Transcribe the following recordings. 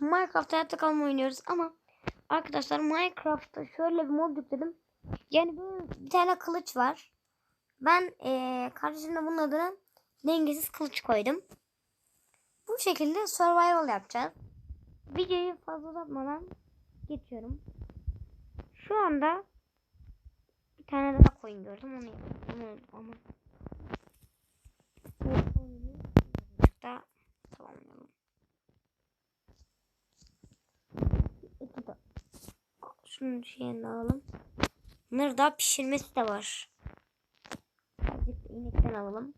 Minecraft hayatta kalma oynuyoruz ama arkadaşlar Minecraft'ta şöyle bir mod yükledim. Yani böyle bir tane kılıç var. Ben eee kardeşimle bunun adını dengesiz kılıç koydum. Bu şekilde survival yapacağız. Videoyu fazla uzatmadan geçiyorum. Şu anda bir tane daha koyun gördüm onu onu ama bu oyunu birazcık daha tamamlayalım. İki de şunun şeyini alalım. Bunları daha pişirmesi de var. Azıcık da inekten alalım.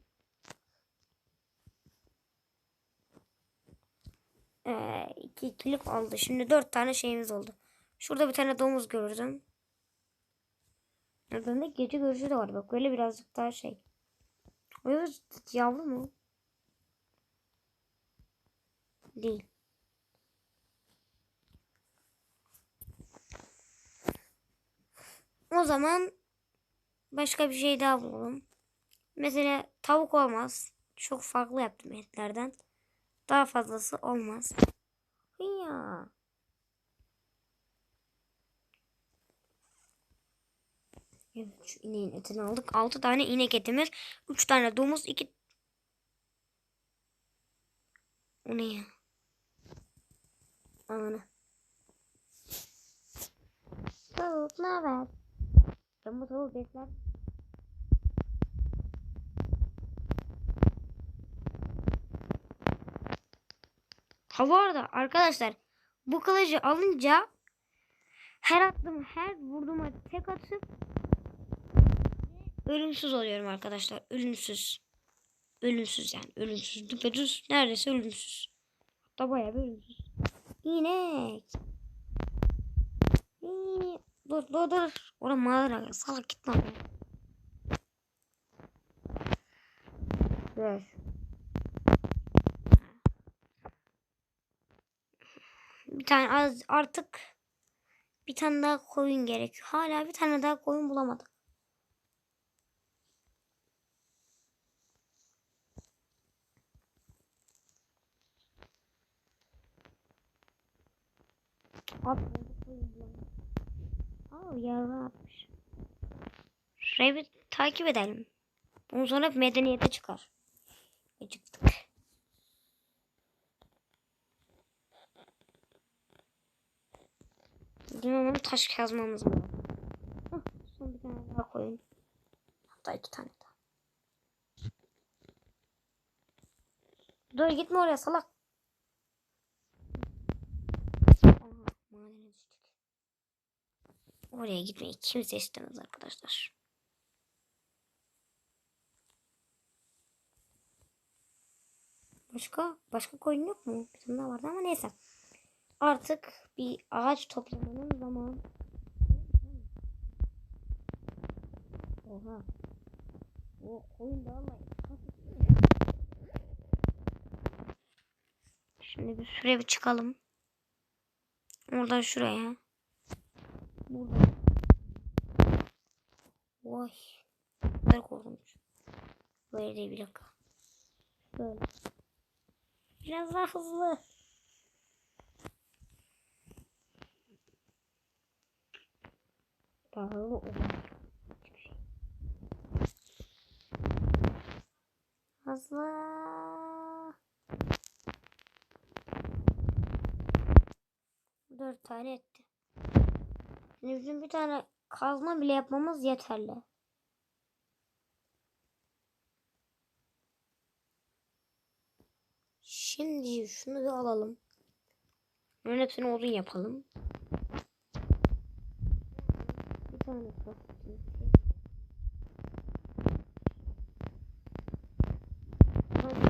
Ee, iki ikilik oldu. Şimdi dört tane şeyimiz oldu. Şurada bir tane domuz gördüm. Bende gece görüşü de var. Bak böyle birazcık daha şey. O yavru mu? Değil. O zaman başka bir şey daha bulalım. Mesela tavuk olmaz. Çok farklı yaptım etlerden. Daha fazlası olmaz. Ya. Evet şu ineğin etini aldık. 6 tane inek etimiz. 3 tane domuz. 2 O ne ya? Ananı. Tavuk ne haber? Ben bu tavuğu besler. Ha bu arada arkadaşlar bu kılıcı alınca her attığım her vurduğuma tek atıp ölümsüz oluyorum arkadaşlar. Ölümsüz. Ölümsüz yani. Ölümsüz. Düpedüz. Neredeyse ölümsüz. Hatta bayağı bir ölümsüz. İnek. İnek. Dur dur dur. Orada mağara. Salak gitme oraya. Ver. Bir tane az artık bir tane daha koyun gerekiyor. Hala bir tane daha koyun bulamadık. Bulamadık. Aa yavru atmış. Şurayı bir takip edelim. Ondan sonra medeniyete çıkar. Acıktık. Bizim hemen taş kazmamız. Hah, son bir tane daha koyun. Hatta iki tane daha. Dur gitme oraya salak. Aha, madene düştük. Oraya gitmeyi kimse istemez arkadaşlar. Başka başka koyun yok mu? Bir tane vardı ama neyse. Artık bir ağaç toplamanın zamanı. Oha. O koyun da ama Şimdi bir şuraya bir çıkalım. Oradan şuraya. Buradan. Vay. Kadar korkunç. Böyle değil bir dakika. Böyle. Biraz daha hızlı. Daha hızlı şey. Hızlı. Dört tane etti. Bizim bir tane kazma bile yapmamız yeterli. Şimdi şunu bir alalım. Bunların hepsini odun yapalım. Bir tane table.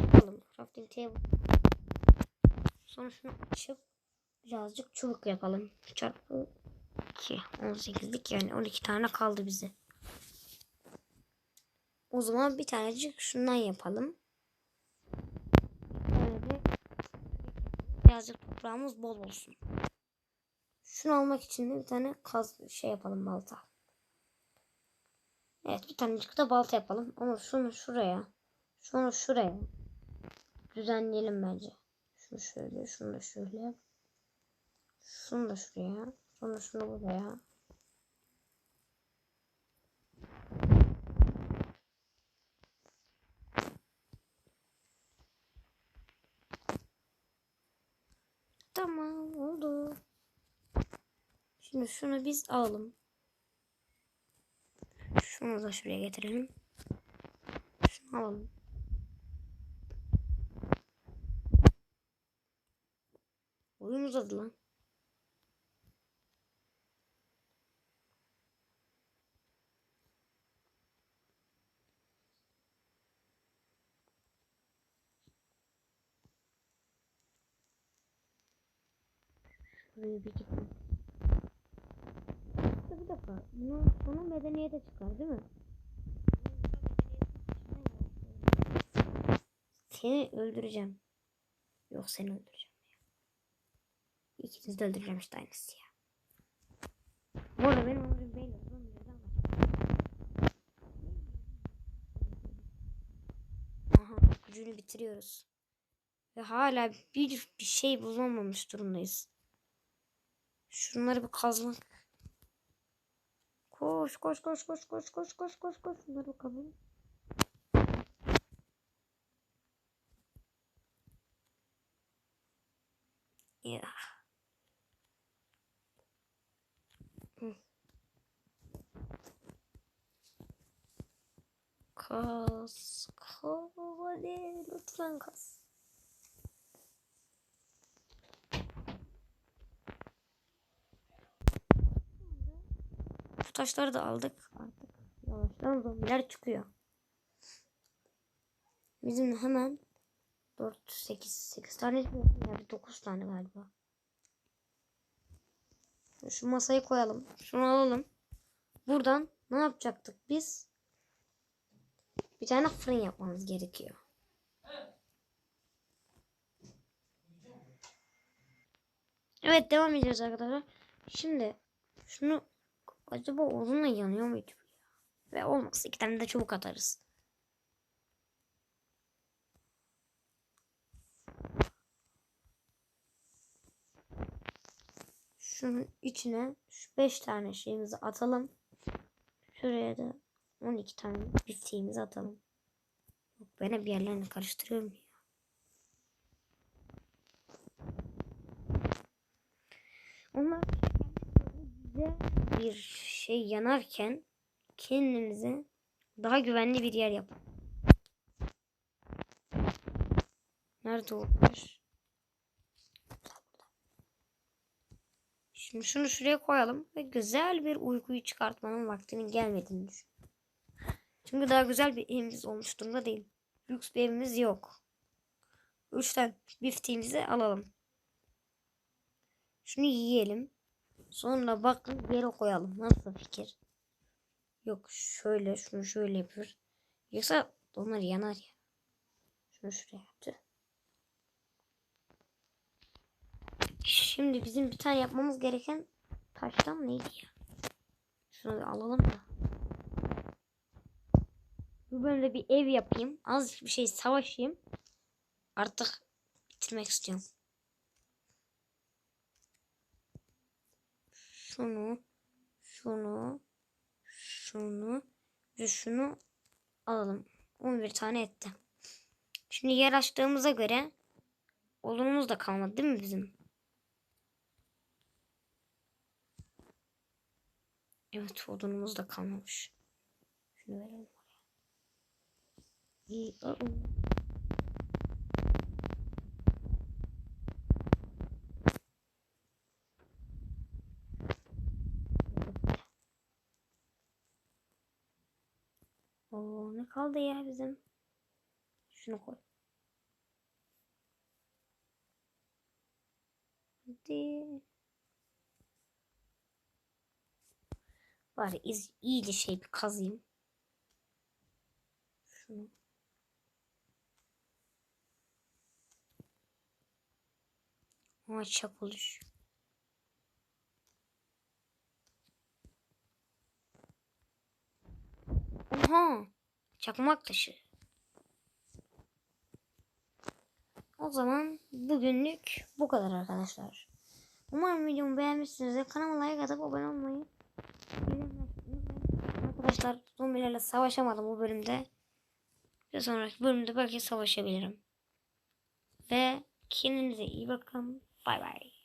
yapalım. Crafting table. Sonra şunu açıp birazcık çubuk yapalım. Çarpı 2. 18'lik yani 12 tane kaldı bize. O zaman bir tanecik şundan yapalım. Böyle birazcık toprağımız bol olsun. Şunu almak için de bir tane kaz şey yapalım balta. Evet bir tanecik de balta yapalım. Ama şunu şuraya. Şunu şuraya. Düzenleyelim bence. Şunu şöyle. Şunu da şöyle. Şunu da şuraya. Sonra şunu buraya. Tamam oldu. Şimdi şunu biz alalım. Şunu da şuraya getirelim. Şunu alalım. Oyun uzadı lan. Bir gitme. Bir dakika. Bunun sonu medeniyete çıkar değil mi? Seni öldüreceğim. Yok seni öldüreceğim. İkinizi de öldüreceğim işte aynısı ya. Bu arada benim ömrüm ama. Aha gücünü bitiriyoruz. Ve hala bir, bir şey bulamamış durumdayız. Şunları bir kazmak. Koş koş koş koş koş koş koş koş koş. Şunları bir kazalım. Ya. Hı. Kas. Kas. Hadi lütfen kas. Taşları da aldık artık. Yavaştan zombiler çıkıyor. Bizim hemen 4, 8, 8 tane? Yani 9 tane galiba. Şu masayı koyalım. Şunu alalım. Buradan ne yapacaktık biz? Bir tane fırın yapmamız gerekiyor. Evet devam ediyoruz arkadaşlar. Şimdi şunu acaba odunla yanıyor muydu? Ve olmazsa iki tane de çubuk atarız. Şunun içine şu 5 tane şeyimizi atalım. Şuraya da 12 tane bifteğimizi atalım. Yok ben hep yerlerini karıştırıyorum ya. Onlar bir şey yanarken kendimize daha güvenli bir yer yapalım. Nerede olmuş? Şimdi şunu şuraya koyalım ve güzel bir uykuyu çıkartmanın vaktinin gelmediğini düşün. Çünkü daha güzel bir evimiz olmuş durumda değil. Lüks bir evimiz yok. Üçten bifteğimizi alalım. Şunu yiyelim. Sonra bakın yere koyalım. Nasıl fikir? Yok şöyle şunu şöyle yapıyor. Yoksa onlar yanar ya. Şunu şuraya yaptı. Şimdi bizim bir tane yapmamız gereken taştan neydi ya? Şunu alalım da. Bu bölümde bir ev yapayım. Azıcık bir şey savaşayım. Artık bitirmek istiyorum. Şunu, şunu, şunu ve şunu alalım. 11 tane etti. Şimdi yer açtığımıza göre odunumuz da kalmadı değil mi bizim? Evet odunumuz da kalmamış. Şunu verelim oraya. İyi. Oo, ne kaldı ya bizim? Şunu koy. Hadi. Bari iz, iyice şey bir kazayım. Şunu. Ama çap Oha. Çakmak taşı. O zaman bugünlük bu kadar arkadaşlar. Umarım videomu beğenmişsinizdir. Kanalıma like atıp abone olmayı. Arkadaşlar zombilerle savaşamadım bu bölümde. Ve sonraki bölümde belki savaşabilirim. Ve kendinize iyi bakın. Bay bay.